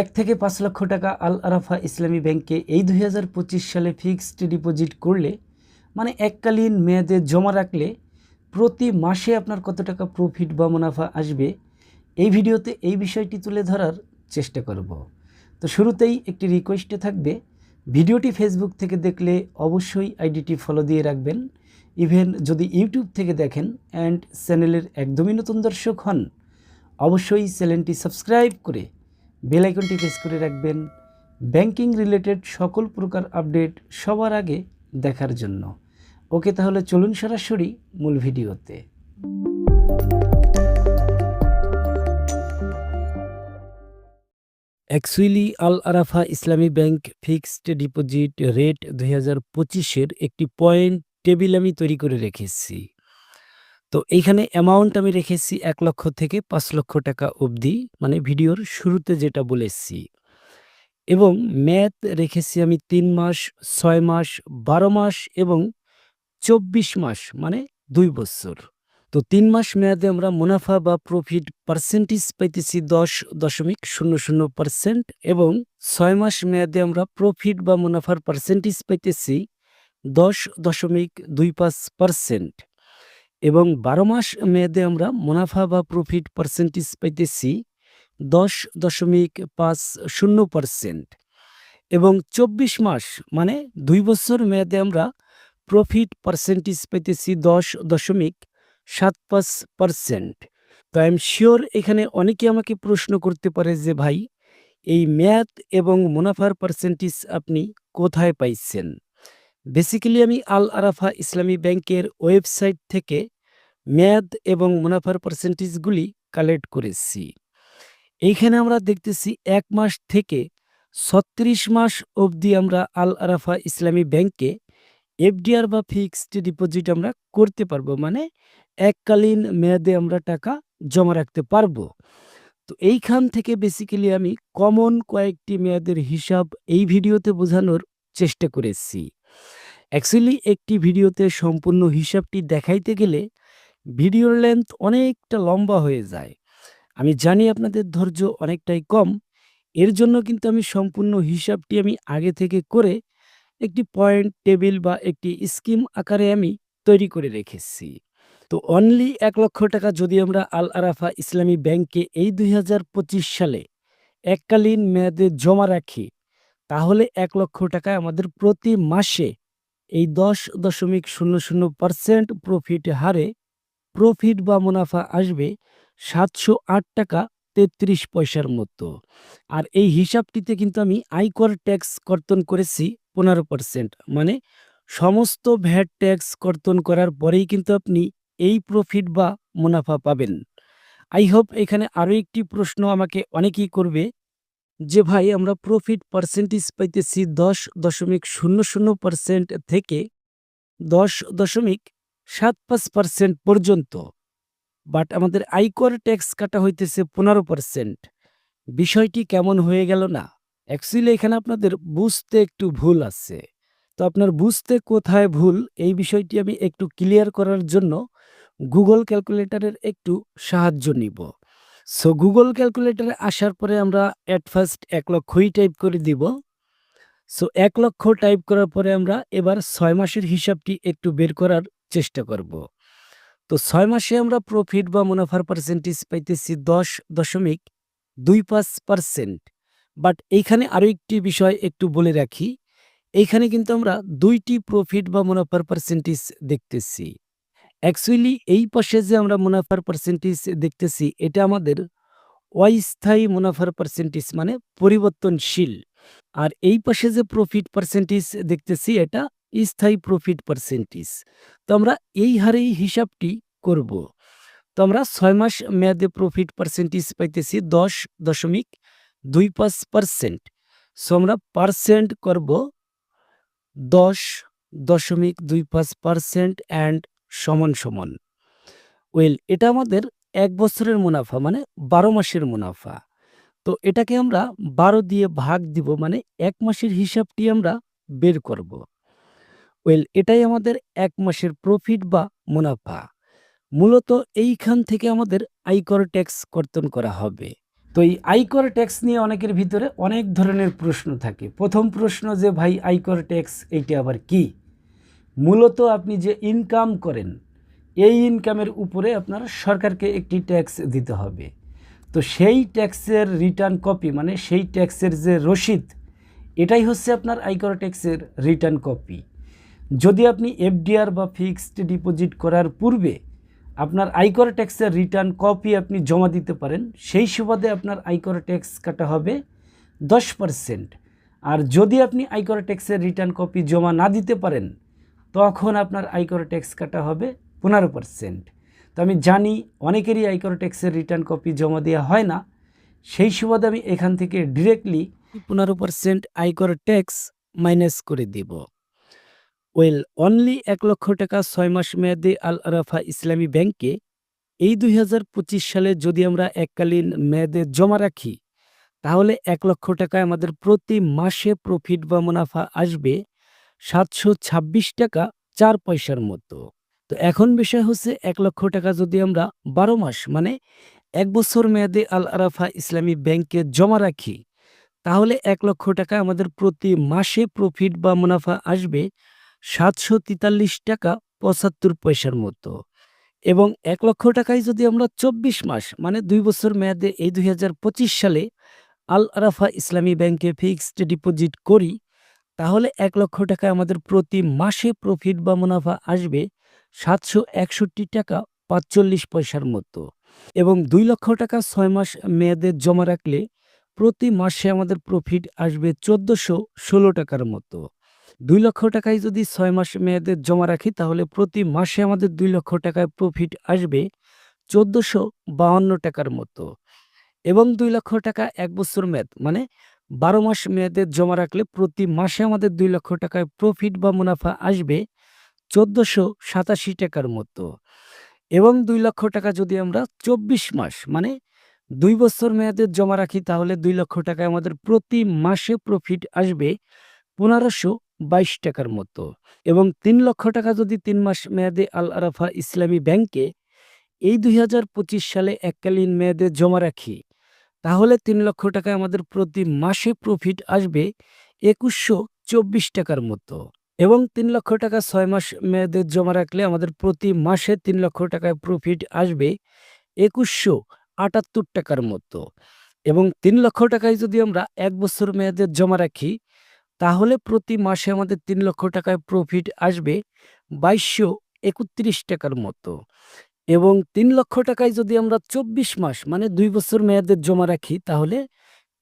এক থেকে পাঁচ লক্ষ টাকা আল আরাফা ইসলামী ব্যাংকে এই দুই হাজার পঁচিশ সালে ফিক্সড ডিপোজিট করলে মানে এককালীন মেয়াদে জমা রাখলে, প্রতি মাসে আপনার কত টাকা প্রফিট বা মুনাফা আসবে, এই ভিডিওতে এই বিষয়টি তুলে ধরার চেষ্টা করব। তো শুরুতেই একটি রিকোয়েস্টে থাকবে, ভিডিওটি ফেসবুক থেকে দেখলে অবশ্যই আইডিটি ফলো দিয়ে রাখবেন। ইভেন যদি ইউটিউব থেকে দেখেন অ্যান্ড চ্যানেলের একদমই নতুন দর্শক হন, অবশ্যই চ্যানেলটি সাবস্ক্রাইব করে বেল আইকনটি প্রেস করে রাখবেন। ব্যাংকিং রিলেটেড সকল প্রকার আপডেট সবার আগে দেখার জন্য। ওকে তাহলে চলুন সরাসরি মূল ভিডিওতে। অ্যাকচুয়ালি আল আরাফা ইসলামী ব্যাংক ফিক্সড ডিপোজিট রেট দুই হাজার পঁচিশের একটি পয়েন্ট টেবিল আমি তৈরি করে রেখেছি। তো এইখানে অ্যামাউন্ট আমি রেখেছি এক লক্ষ থেকে পাঁচ লক্ষ টাকা অবধি মানে ভিডিওর শুরুতে যেটা বলেছি। এবং ম্যাথ রেখেছি আমি তিন মাস, ছয় মাস, বারো মাস এবং চব্বিশ মাস মানে দুই বছর। তো তিন মাস মেয়াদে আমরা মুনাফা বা প্রফিট পার্সেন্টেজ পাইতেছি দশ দশমিক শূন্য শূন্য পার্সেন্ট এবং ছয় মাস মেয়াদে আমরা প্রফিট বা মুনাফার পার্সেন্টেজ পাইতেছি দশ দশমিক দুই পাঁচ পার্সেন্ট এবং বারো মাস মেয়াদে আমরা মুনাফা বা প্রফিট পার্সেন্টেজ পাইতেছি দশ দশমিক পাঁচ শূন্য পার্সেন্ট এবং চব্বিশ মাস মানে দুই বছর মেয়াদে আমরা প্রফিট পার্সেন্টেজ পাইতেছি দশ দশমিক সাত পাঁচ পার্সেন্ট তো আই এম শিওর এখানে অনেকে আমাকে প্রশ্ন করতে পারে যে ভাই, এই মেয়াদ এবং মুনাফার পার্সেন্টেজ আপনি কোথায় পাইছেন? বেসিক্যালি আমি আল আরাফা ইসলামী ব্যাংকের ওয়েবসাইট থেকে মেয়াদ এবং মুনাফার পার্সেন্টেজগুলি কালেক্ট করেছি। এইখানে আমরা দেখতেছি এক মাস থেকে ছত্রিশ মাস অবধি আমরা আল আরাফা ইসলামী ব্যাংকে এফডিআর বা ফিক্সড ডিপোজিট আমরা করতে পারব মানে এককালীন মেয়াদে আমরা টাকা জমা রাখতে পারব। তো এইখান থেকে বেসিক্যালি আমি কমন কয়েকটি মেয়াদের হিসাব এই ভিডিওতে বোঝানোর চেষ্টা করেছি। অ্যাকচুয়ালি একটি ভিডিওতে সম্পূর্ণ হিসাবটি দেখাইতে গেলে ভিডিওর লেন্থ অনেকটা লম্বা হয়ে যায়। আমি জানি আপনাদের ধৈর্য অনেকটাই কম। এর জন্য কিন্তু আমি সম্পূর্ণ হিসাবটি আমি আগে থেকে করে একটি পয়েন্ট, টেবিল বা একটি স্কিম আকারে আমি তৈরি করে রেখেছি। তো অনলি এক লক্ষ টাকা যদি আমরা আল আরাফা ইসলামী ব্যাংকে এই দুই হাজার পঁচিশ সালে এককালীন মেয়াদে জমা রাখি, তাহলে এক লক্ষ টাকায় আমাদের প্রতি মাসে এই দশ দশমিক শূন্য শূন্য পার্সেন্ট প্রফিট হারে প্রফিট বা মুনাফা আসবে সাতশো আট টাকা তেত্রিশ পয়সার মতো। আর এই হিসাবটিতে কিন্তু আমি আয়কর ট্যাক্স কর্তন করেছি পনেরো পার্সেন্ট মানে সমস্ত ভ্যাট ট্যাক্স কর্তন করার পরেই কিন্তু আপনি এই প্রফিট বা মুনাফা পাবেন। আই হোপ এখানে আরও একটি প্রশ্ন আমাকে অনেকেই করবে যে, ভাই, আমরা প্রফিট পার্সেন্টেজ পাইতেছি দশ দশমিক শূন্য শূন্য পার্সেন্ট থেকে দশ দশমিক সাত পাঁচ পার্সেন্ট পর্যন্ত। বাট আমাদের আয়কর ট্যাক্স কাটা হইতেছে পনেরো পার্সেন্ট বিষয়টি কেমন হয়ে গেল না? অ্যাকচুয়ালি এখানে আপনাদের বুঝতে একটু ভুল আছে। তো আপনার বুঝতে কোথায় ভুল এই বিষয়টি আমি একটু ক্লিয়ার করার জন্য গুগল ক্যালকুলেটারের একটু সাহায্য নিব। সো গুগল ক্যালকুলেটরে আসার পরে আমরা অ্যাট ফার্স্ট এক লক্ষই টাইপ করে দিব। সো এক লক্ষ টাইপ করার পরে আমরা এবার ছয় মাসের হিসাবটি একটু বের করার চেষ্টা করব। তো ছয় মাসে আমরা প্রফিট বা মুনাফার পার্সেন্টেজ পাইতেছি দশ দশমিক দুই পাঁচ পার্সেন্ট বাট এইখানে আরও একটি বিষয় একটু বলে রাখি, এইখানে কিন্তু আমরা দুইটি প্রফিট বা মুনাফার পার্সেন্টেজ দেখতেছি। অ্যাকচুয়ালি এই পাশে যে আমরা মুনাফার পার্সেন্টেজ দেখতেছি, এটা আমাদের অস্থায়ী মুনাফার পার্সেন্টেজ মানে পরিবর্তনশীল। আর এই পাশে যে প্রফিট পার্সেন্টেজ দেখতেছি, এটা স্থায়ী প্রফিট পার্সেন্টেজ তো আমরা এই হারেই হিসাবটি করব। তো আমরা ছয় মাস মেয়াদে প্রফিট পার্সেন্টেজ পাইতেছি দশ দশমিক দুই পাঁচ পার্সেন্ট সো আমরা পার্সেন্ট করব দশ দশমিক দুই পাঁচ পার্সেন্ট অ্যান্ড সমান সমান। ওয়েল এটা আমাদের এক বছরের মুনাফা মানে বারো মাসের মুনাফা। তো এটাকে আমরা বারো দিয়ে ভাগ দিব মানে এক মাসের হিসাবটি আমরা বের করব। ওয়েল এটাই আমাদের এক মাসের প্রফিট বা মুনাফা। মূলত এইখান থেকে আমাদের আয়কর ট্যাক্স কর্তন করা হবে। তো এই আয়কর ট্যাক্স নিয়ে অনেকের ভিতরে অনেক ধরনের প্রশ্ন থাকে। প্রথম প্রশ্ন যে, ভাই, আয়কর ট্যাক্স এইটা আবার কি? মূলত আপনি যে ইনকাম করেন, এই ইনকামের উপরে আপনার সরকারকে একটি ট্যাক্স দিতে হবে। তো সেই ট্যাক্সের রিটার্ন কপি মানে সেই ট্যাক্সের যে রসিদ, এটাই হচ্ছে আপনার আয়কর ট্যাক্সের রিটার্ন কপি যদি আপনি এফডিআর বা ফিক্সড ডিপোজিট করার পূর্বে আপনার আয়কর ট্যাক্সের রিটার্ন কপি আপনি জমা দিতে পারেন, সেই সুবাদে আপনার আয়কর ট্যাক্স কাটা হবে দশ পারসেন্ট আর যদি আপনি আয়কর ট্যাক্সের রিটার্ন কপি জমা না দিতে পারেন, তখন আপনার আয়কর ট্যাক্স কাটা হবে পনেরো পারসেন্ট তো আমি জানি অনেকেরই আয়কর ট্যাক্সের রিটার্ন কপি জমা দেওয়া হয় না, সেই সুবাদে আমি এখান থেকে ডিরেক্টলি পনেরো পারসেন্ট আয়কর ট্যাক্স মাইনাস করে দিব। ওয়েল অনলি এক লক্ষ টাকা ছয় মাস মেয়াদে আল আরাফা ইসলামী ব্যাংকে এই দুই সালে যদি আমরা এককালীন মেয়াদে জমা রাখি, তাহলে এক লক্ষ টাকায় আমাদের প্রতি মাসে প্রফিট বা মুনাফা আসবে সাতশো ছাব্বিশ টাকা চার পয়সার মতো। তো এখন বিষয় হচ্ছে এক লক্ষ টাকা যদি আমরা বারো মাস মানে এক বছর মেয়াদে আল আরাফা ইসলামী ব্যাংকে জমা রাখি, তাহলে এক লক্ষ টাকা আমাদের প্রতি মাসে প্রফিট বা মুনাফা আসবে সাতশো তেতাল্লিশ টাকা পঁচাত্তর পয়সার মতো। এবং এক লক্ষ টাকায় যদি আমরা চব্বিশ মাস মানে দুই বছর মেয়াদে এই দুই হাজার পঁচিশ সালে আল আরাফা ইসলামী ব্যাংকে ফিক্সড ডিপোজিট করি, তাহলে এক লক্ষ টাকা আমাদের প্রতি মাসে প্রফিট বা মুনাফা আসবে সাতশো একষট্টি টাকা পাঁচচল্লিশ পয়সার মতো। এবং দুই লক্ষ টাকা ছয় মাস মেয়াদে জমা রাখলে প্রতি মাসে আমাদের প্রফিট আসবে চোদ্দোশো ষোলো টাকার মতো। দুই লক্ষ টাকায় যদি ছয় মাস মেয়াদে জমা রাখি, তাহলে প্রতি মাসে আমাদের দুই লক্ষ টাকায় প্রফিট আসবে চোদ্দোশো বাউন্ন টাকার মতো। এবং দুই লক্ষ টাকা এক বছর মেয়াদ মানে বারো মাস মেয়াদে জমা রাখলে প্রতি মাসে আমাদের দুই লক্ষ টাকায় প্রফিট বা মুনাফা আসবে চোদ্দোশো সাতাশি টাকার মতো। এবং দুই লক্ষ টাকা যদি আমরা চব্বিশ মাস মানে দুই বছর মেয়াদে জমা রাখি, তাহলে দুই লক্ষ টাকায় আমাদের প্রতি মাসে প্রফিট আসবে পনেরোশো বাইশ টাকার মতো এবং তিন লক্ষ টাকা যদি তিন মাস মেয়াদে আল আরাফা ইসলামী ব্যাংকে এই দুই হাজার পঁচিশ সালে এককালীন মেয়াদে জমা রাখি, তাহলে তিন লক্ষ টাকা আমাদের প্রতি মাসে প্রফিট আসবে একুশশো চব্বিশ টাকার মতো এবং তিন লক্ষ টাকা ছয় মাস মেয়াদে জমা রাখলে আমাদের প্রতি মাসে তিন লক্ষ টাকায় প্রফিট আসবে একুশশো আটাত্তর টাকার মতো এবং তিন লক্ষ টাকায় যদি আমরা এক বছর মেয়াদে জমা রাখি তাহলে প্রতি মাসে আমাদের তিন লক্ষ টাকায় প্রফিট আসবে বাইশশো একত্রিশ টাকার মতো। এবং তিন লক্ষ টাকায় যদি আমরা চব্বিশ মাস মানে দুই বছর মেয়াদের জমা রাখি, তাহলে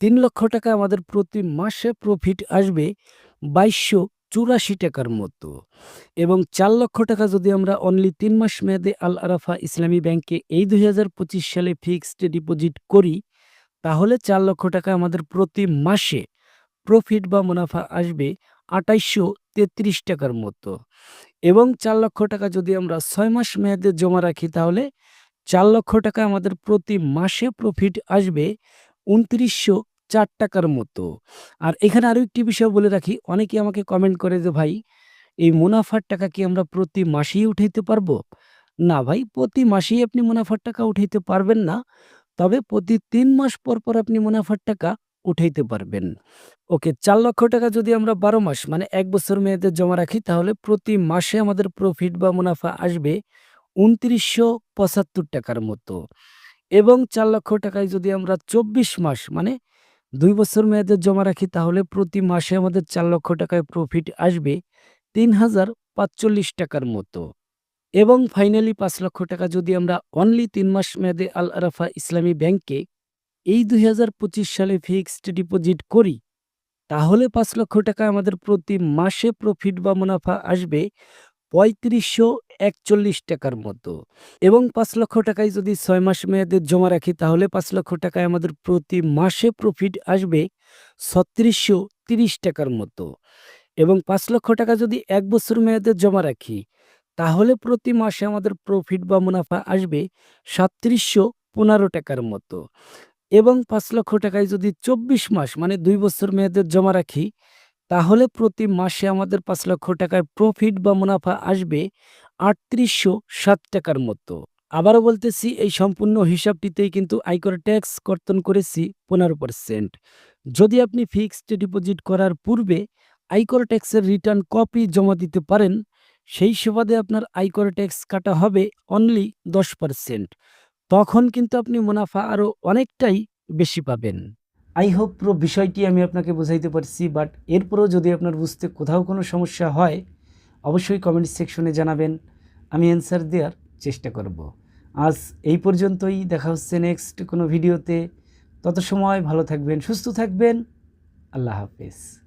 তিন লক্ষ টাকা আমাদের প্রতি মাসে প্রফিট আসবে বাইশশো চুরাশি টাকার মতো। এবং চার লক্ষ টাকা যদি আমরা অনলি তিন মাস মেয়াদে আল আরাফা ইসলামী ব্যাংকে এই দুই হাজার পঁচিশ সালে ফিক্সড ডিপোজিট করি, তাহলে চার লক্ষ টাকা আমাদের প্রতি মাসে প্রফিট বা মুনাফা আসবে আটাইশশো তেত্রিশ টাকার মতো। এবং চার লক্ষ টাকা যদি আমরা ছয় মাস মেয়াদে জমা রাখি তাহলে চার লক্ষ টাকা আমাদের প্রতি মাসে প্রফিট আসবে উনত্রিশশো চার টাকার মতো। আর এখানে আরও একটি বিষয় বলে রাখি অনেকে আমাকে কমেন্ট করে যে, ভাই, এই মুনাফার টাকা কি আমরা প্রতি মাসেই উঠাইতে পারব? না ভাই, প্রতি মাসেই আপনি মুনাফার টাকা উঠাইতে পারবেন না। তবে প্রতি তিন মাস পর পর আপনি মুনাফার টাকা উঠাইতে পারবেন। ওকে, চার লক্ষ টাকা যদি আমরা বারো মাস মানে এক বছর মেয়াদে জমা রাখি, তাহলে প্রতি মাসে আমাদের প্রফিট বা মুনাফা আসবে উনত্রিশশো পঁচাত্তর টাকার মতো। এবং চার লক্ষ টাকায় যদি আমরা চব্বিশ মাস মানে দুই বছর মেয়াদে জমা রাখি, তাহলে প্রতি মাসে আমাদের চার লক্ষ টাকায় প্রফিট আসবে তিন হাজার পাঁচচল্লিশ টাকার মতো। এবং ফাইনালি পাঁচ লক্ষ টাকা যদি আমরা অনলি তিন মাস মেয়াদে আল আরাফা ইসলামী ব্যাংকে এই দুই হাজার পঁচিশ সালে ফিক্সড ডিপোজিট করি, তাহলে পাঁচ লক্ষ টাকা আমাদের প্রতি মাসে প্রফিট বা মুনাফা আসবে পঁয়ত্রিশশো একচল্লিশ টাকার মতো। এবং পাঁচ লক্ষ টাকায় যদি ছয় মাস মেয়াদে জমা রাখি, তাহলে পাঁচ লক্ষ টাকায় আমাদের প্রতি মাসে প্রফিট আসবে ছত্রিশশো তিরিশ টাকার মতো। এবং পাঁচ লক্ষ টাকা যদি এক বছর মেয়াদে জমা রাখি, তাহলে প্রতি মাসে আমাদের প্রফিট বা মুনাফা আসবে সাতত্রিশশো পনেরো টাকার মতো। এবং পাঁচ লক্ষ টাকায় যদি চব্বিশ মাস মানে দুই বছর মেয়াদের জমা রাখি, তাহলে প্রতি মাসে আমাদের পাঁচ লক্ষ টাকায় প্রফিট বা মুনাফা আসবে আটত্রিশশো সাত টাকার মতো। আবারও বলতেছি, এই সম্পূর্ণ হিসাবটিতেই কিন্তু আয়কর ট্যাক্স কর্তন করেছি পনেরো পার্সেন্ট যদি আপনি ফিক্সড ডিপোজিট করার পূর্বে আয়কর ট্যাক্সের রিটার্ন কপি জমা দিতে পারেন, সেই সুবাদে আপনার আয়কর ট্যাক্স কাটা হবে অনলি দশ পার্সেন্ট তখন কিন্তু আপনি মুনাফা আরও অনেকটাই বেশি পাবেন। আই হোপ পুরো বিষয়টি আমি আপনাকে বোঝাইতে পারছি বাট এরপরেও যদি আপনার বুঝতে কোথাও কোনো সমস্যা হয়, অবশ্যই কমেন্ট সেকশনে জানাবেন। আমি অ্যান্সার দেওয়ার চেষ্টা করব। আজ এই পর্যন্তই, দেখা হচ্ছে নেক্সট কোনো ভিডিওতে তত সময় ভালো থাকবেন, সুস্থ থাকবেন। আল্লাহ হাফেজ।